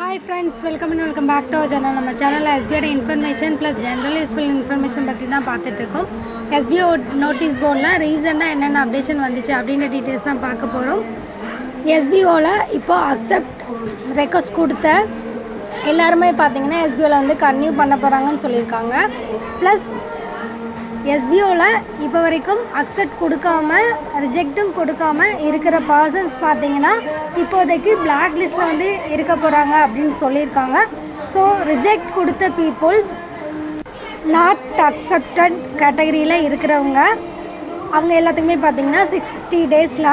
Hi friends welcome and welcome back to our channel நம்ம சேனலில் எஸ்பிஐட information plus general useful information பற்றி தான் பார்த்துட்ருக்கோம் எஸ்பிஓ நோட்டீஸ் போர்டில் ரீசெண்டாக என்னென்ன அப்டேஷன் வந்துச்சு அப்படின்ற டீட்டெயில்ஸ் தான் பார்க்க போகிறோம் எஸ்பிஓவில் இப்போது அக்செப்ட் ரெக்வஸ்ட் கொடுத்த எல்லாருமே பார்த்தீங்கன்னா எஸ்பிஓவில் வந்து கன்டினியூ பண்ண போகிறாங்கன்னு சொல்லியிருக்காங்க. ப்ளஸ் எஸ்பிஓவில் இப்போ வரைக்கும் அக்செப்ட் கொடுக்காம ரிஜெக்ட்டும் கொடுக்காம இருக்கிற பர்சன்ஸ் பார்த்தீங்கன்னா இப்போதைக்கு பிளாக் லிஸ்ட்டில் வந்து இருக்க போகிறாங்க அப்படின்னு சொல்லியிருக்காங்க. ஸோ ரிஜெக்ட் கொடுத்த பீப்புள்ஸ் நாட் அக்செப்டட் கேட்டகரியில் இருக்கிறவங்க அவங்க எல்லாத்துக்குமே பார்த்தீங்கன்னா சிக்ஸ்டி டேஸில்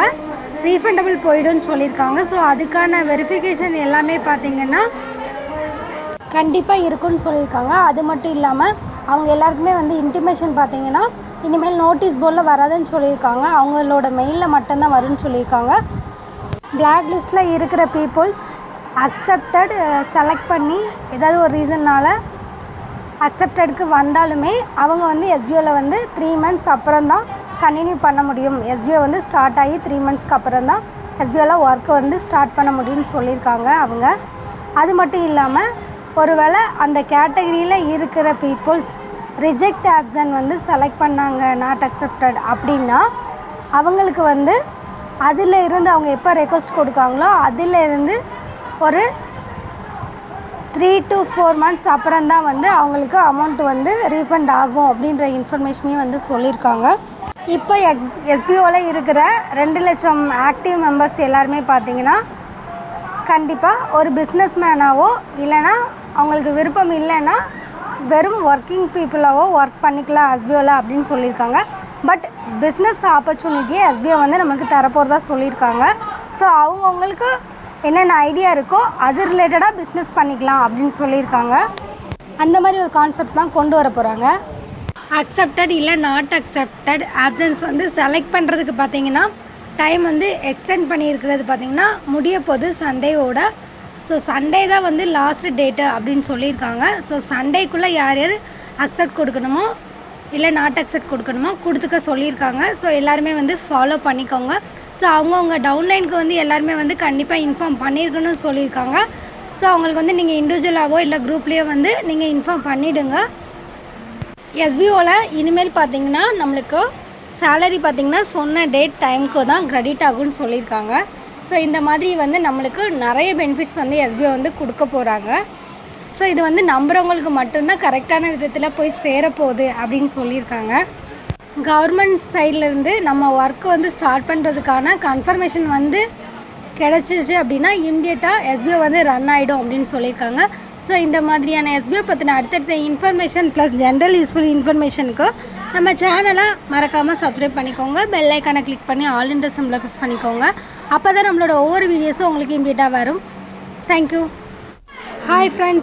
ரீஃபண்டபிள் போயிடும்னு சொல்லியிருக்காங்க. ஸோ அதுக்கான வெரிஃபிகேஷன் எல்லாமே பார்த்தீங்கன்னா கண்டிப்பாக இருக்குன்னு சொல்லியிருக்காங்க. அது மட்டும் இல்லாமல் அவங்க எல்லாருக்குமே வந்து இன்டிமேஷன் பார்த்தீங்கன்னா இனிமேல் நோட்டீஸ் போர்டில் வராதுன்னு சொல்லியிருக்காங்க. அவங்களோட மெயிலில் மட்டும்தான் வரும்னு சொல்லியிருக்காங்க. பிளாக் லிஸ்ட்டில் இருக்கிற பீப்புள்ஸ் அக்செப்டட் செலக்ட் பண்ணி ஏதாவது ஒரு ரீசன்னால் அக்செப்டடுக்கு வந்தாலுமே அவங்க வந்து எஸ்பிஓவில் வந்து த்ரீ மந்த்ஸ் அப்புறம் தான் கண்டினியூ பண்ண முடியும். எஸ்பிஓ வந்து ஸ்டார்ட் ஆகி த்ரீ மந்த்ஸ்க்கு அப்புறம் தான் எஸ்பிஓவில் ஒர்க்கை வந்து ஸ்டார்ட் பண்ண முடியும்னு சொல்லியிருக்காங்க அவங்க. அது மட்டும் இல்லாமல் ஒருவேளை அந்த கேட்டகரியில் இருக்கிற பீப்புள்ஸ் ரிஜெக்ட் ஆப்ஷன் வந்து செலக்ட் பண்ணாங்க நாட் அக்செப்டட் அப்படின்னா அவங்களுக்கு வந்து அதில் இருந்து அவங்க எப்போ ரெக்வஸ்ட் கொடுக்காங்களோ அதில் இருந்து ஒரு த்ரீ டு ஃபோர் மந்த்ஸ் அப்புறம் தான் வந்து அவங்களுக்கு அமௌண்ட் வந்து ரீஃபண்ட் ஆகும் அப்படின்ற இன்ஃபர்மேஷனையும் வந்து சொல்லியிருக்காங்க. இப்போ எக்ஸ் எஸ்பிஓவில் இருக்கிற ரெண்டு லட்சம் ஆக்டிவ் மெம்பர்ஸ் எல்லாருமே பார்த்தீங்கன்னா கண்டிப்பாக ஒரு பிஸ்னஸ் மேனாவோ இல்லைன்னா அவங்களுக்கு விருப்பம் இல்லைன்னா வெறும் ஒர்க்கிங் பீப்புளாவோ ஒர்க் பண்ணிக்கலாம் எஸ்பிஓவில் அப்படின்னு சொல்லியிருக்காங்க. பட் பிஸ்னஸ் ஆப்பர்ச்சுனிட்டியை எஸ்பிஓ வந்து நம்மளுக்கு தரப்போகிறதா சொல்லியிருக்காங்க. ஸோ அவங்கவுங்களுக்கு என்னென்ன ஐடியா இருக்கோ அது ரிலேட்டடாக பிஸ்னஸ் பண்ணிக்கலாம் அப்படின்னு சொல்லியிருக்காங்க. அந்த மாதிரி ஒரு கான்செப்ட் தான் கொண்டு வர போகிறாங்க அக்செப்டட் இல்லை நாட் அக்செப்டட் ஆப்ஷன்ஸ் வந்து செலக்ட் பண்ணுறதுக்கு பார்த்தீங்கன்னா டைம் வந்து எக்ஸ்டெண்ட் பண்ணியிருக்கிறது பார்த்தீங்கன்னா முடிய போது சண்டேவோட ஸோ சண்டே தான் வந்து லாஸ்ட் டேட்டு அப்படின்னு சொல்லியிருக்காங்க. ஸோ சண்டேக்குள்ளே யார் யார் அக்செப்ட் கொடுக்கணுமோ இல்லை நாட் அக்செப்ட் கொடுக்கணுமோ கொடுத்துக்க சொல்லியிருக்காங்க. ஸோ எல்லாருமே வந்து ஃபாலோ பண்ணிக்கோங்க. ஸோ அவங்கவுங்க டவுன்லைனுக்கு வந்து எல்லாருமே வந்து கண்டிப்பாக இன்ஃபார்ம் பண்ணியிருக்கணும்னு சொல்லியிருக்காங்க. ஸோ அவங்களுக்கு வந்து நீங்கள் இண்டிவிஜுவலாகவோ இல்லை குரூப்லேயோ வந்து நீங்கள் இன்ஃபார்ம் பண்ணிவிடுங்க எஸ்பிஓவில் இனிமேல் பார்த்தீங்கன்னா நம்மளுக்கு சேலரி பார்த்திங்கன்னா சொன்ன டேட் டைமுக்கு தான் க்ரெடிட் ஆகும்னு சொல்லியிருக்காங்க. ஸோ இந்த மாதிரி வந்து நம்மளுக்கு நிறைய பெனிஃபிட்ஸ் வந்து எஸ்பிஓ வந்து கொடுக்க போகிறாங்க ஸோ இது வந்து நம்புகிறவங்களுக்கு மட்டும்தான் கரெக்டான விதத்தில் போய் சேரப்போகுது அப்படின்னு சொல்லியிருக்காங்க. கவர்மெண்ட் சைட்லேருந்து நம்ம ஒர்க் வந்து ஸ்டார்ட் பண்ணுறதுக்கான கன்ஃபர்மேஷன் வந்து கிடச்சிச்சு அப்படின்னா இம்டியட்டாக எஸ்பிஓ வந்து ரன் ஆகிடும் அப்படின்னு சொல்லியிருக்காங்க. ஸோ இந்த மாதிரியான எஸ்பிஓ பற்றின அடுத்தடுத்த இன்ஃபர்மேஷன் ப்ளஸ் ஜென்ரல் யூஸ்ஃபுல் இன்ஃபர்மேஷனுக்கு நம்ம சேனலை மறக்காமல் சப்ஸ்கிரைப் பண்ணிக்கோங்க. பெல் ஐக்கானை கிளிக் பண்ணி ஆல் இன்ட்ரெஸ்ட் ப்ரெஸ் பண்ணிக்கோங்க. அப்போ தான் நம்மளோட ஒவ்வொரு வீடியோஸும் உங்களுக்கு இம்மிடியட்டாக வரும். Thank you hi friends